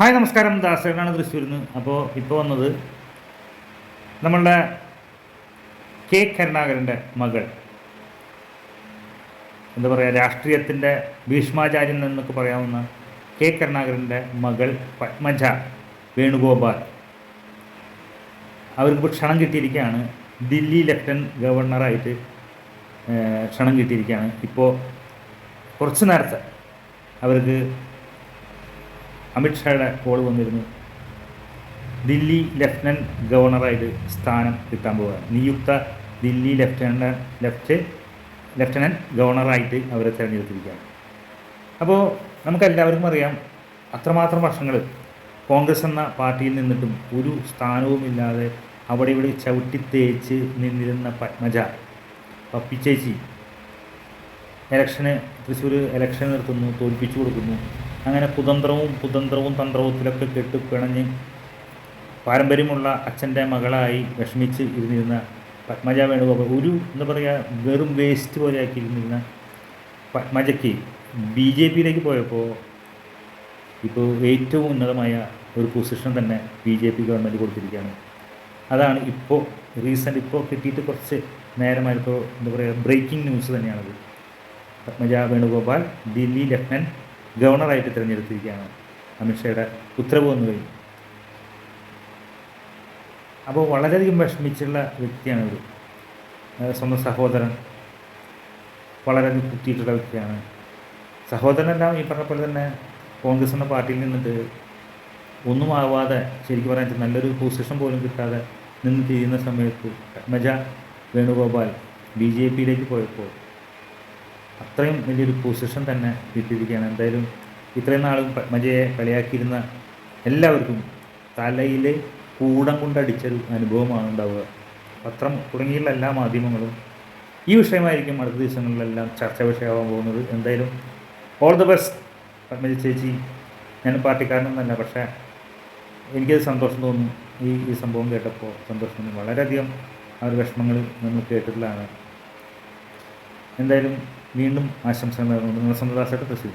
Hi നമസ്കാരം. ദാസേനാണ് തൃശ്ശൂരിൽ നിന്ന് അപ്പോൾ ഇപ്പോൾ വന്നത് നമ്മളുടെ കെ കരുണാകരന്റെ മകൾ. എന്താ പറയുക രാഷ്ട്രീയത്തിന്റെ ഭീഷ്മാചാര്യൻ എന്നൊക്കെ പറയാവുന്ന കെ കരുണാകരന്റെ മകൾ പത്മജ വേണുഗോപാൽ. അവർക്ക് ക്ഷണം കിട്ടിയിരിക്കുകയാണ് ദില്ലി ലഫ്റ്റനന്റ് ഗവർണറായിട്ട് ക്ഷണം കിട്ടിയിരിക്കുകയാണ് ഇപ്പോൾ കുറച്ച് നേരത്തെ അവർക്ക് അമിത്ഷായുടെ കോൾ വന്നിരുന്നു. ദില്ലി ലഫ്റ്റനന്റ് ഗവർണറായിട്ട് സ്ഥാനം കിട്ടാൻ പോവുകയാണ് നിയുക്ത ദില്ലി ലഫ്റ്റനന്റ് ലെഫ്റ്റ് ലഫ്റ്റനന്റ് ഗവർണറായിട്ട് അവരെ തിരഞ്ഞെടുത്തിരിക്കുകയാണ് അപ്പോൾ നമുക്കെല്ലാവർക്കും അറിയാം അത്രമാത്രം വർഷങ്ങൾ കോൺഗ്രസ് എന്ന പാർട്ടിയിൽ നിന്നിട്ടും ഒരു സ്ഥാനവുമില്ലാതെ അവിടെ ഇവിടെ ചവിട്ടി തേച്ച് നിന്നിരുന്ന പത്മജ പപ്പിച്ചേച്ചി ഇലക്ഷന് തൃശ്ശൂർ ഇലക്ഷൻ നിർത്തുന്നു തോൽപ്പിച്ചു കൊടുക്കുന്നു. അങ്ങനെ കുതന്ത്രവും കുതന്ത്രവും തന്ത്രവുത്തിലൊക്കെ കെട്ട് പിണഞ്ഞ് പാരമ്പര്യമുള്ള അച്ഛന്റെ മകളായി വിഷമിച്ച് ഇരുന്നിരുന്ന പത്മജ വേണുഗോപാൽ ഒരു എന്താ പറയുക വെറും വേസ്റ്റ് പോലെ ആക്കിയിരുന്നിരുന്ന പത്മജയ്ക്ക് ബി ജെ പിയിലേക്ക് പോയപ്പോൾ ഇപ്പോൾ ഏറ്റവും ഉന്നതമായ ഒരു പൊസിഷൻ തന്നെ ബി ജെ പി ഗവൺമെന്റ് കൊടുത്തിരിക്കുകയാണ്. അതാണ് ഇപ്പോൾ റീസെന്റ് ഇപ്പോൾ കിട്ടിയിട്ട് കുറച്ച് നേരമായപ്പോൾ എന്താ പറയുക ബ്രേക്കിംഗ് ന്യൂസ് തന്നെയാണത്. പത്മജ വേണുഗോപാൽ ദില്ലി ലഫ്റ്റനന്റ് ഗവർണറായിട്ട് തിരഞ്ഞെടുത്തിരിക്കുകയാണ് അമിത്ഷയുടെ ഉത്തരവ് വന്നു കഴിഞ്ഞു അപ്പോൾ വളരെയധികം വിഷമിച്ചുള്ള വ്യക്തിയാണ് ഇവർ സ്വന്തം സഹോദരൻ വളരെയധികം കുത്തിയിട്ടുള്ള വ്യക്തിയാണ്. സഹോദരനെല്ലാം ഈ പറഞ്ഞ പോലെ തന്നെ കോൺഗ്രസ് എന്ന പാർട്ടിയിൽ നിന്നിട്ട് ഒന്നും ആവാതെ ശരിക്കും പറയാൻ നല്ലൊരു പൊസിഷൻ പോലും കിട്ടാതെ നിന്ന് തിരിയുന്ന സമയത്ത് പത്മജ വേണുഗോപാൽ ബി ജെ പിയിലേക്ക് പോയപ്പോൾ അത്രയും വലിയൊരു പൊസിഷൻ തന്നെ കിട്ടിയിരിക്കുകയാണ്. എന്തായാലും ഇത്രയും നാളും പത്മജയെ കളിയാക്കിയിരുന്ന എല്ലാവർക്കും തലയിലെ കൂടം കൊണ്ടടിച്ചൊരു അനുഭവമാണ് ഉണ്ടാവുക. പത്രം തുടങ്ങിയുള്ള എല്ലാ മാധ്യമങ്ങളും ഈ വിഷയമായിരിക്കും അടുത്ത ദിവസങ്ങളിലെല്ലാം ചർച്ചാ വിഷയമാവാൻ പോകുന്നത്. എന്തായാലും ഓൾ ദ ബെസ്റ്റ് പത്മജ ചേച്ചി. ഞാൻ പാർട്ടിക്കാരനൊന്നല്ല പക്ഷേ എനിക്കത് സന്തോഷം തോന്നുന്നു. ഈ ഈ സംഭവം കേട്ടപ്പോൾ സന്തോഷം തോന്നി വളരെയധികം ആ ഒരു വിഷമങ്ങൾ നമ്മൾ കേട്ടിട്ടുള്ളതാണ്. എന്തായാലും വീണ്ടും ആശംസകൾ നേർന്നുകൊണ്ട് നിങ്ങളുടെ സ്വന്തം ദാസായിട്ട് തൃശ്ശൂർ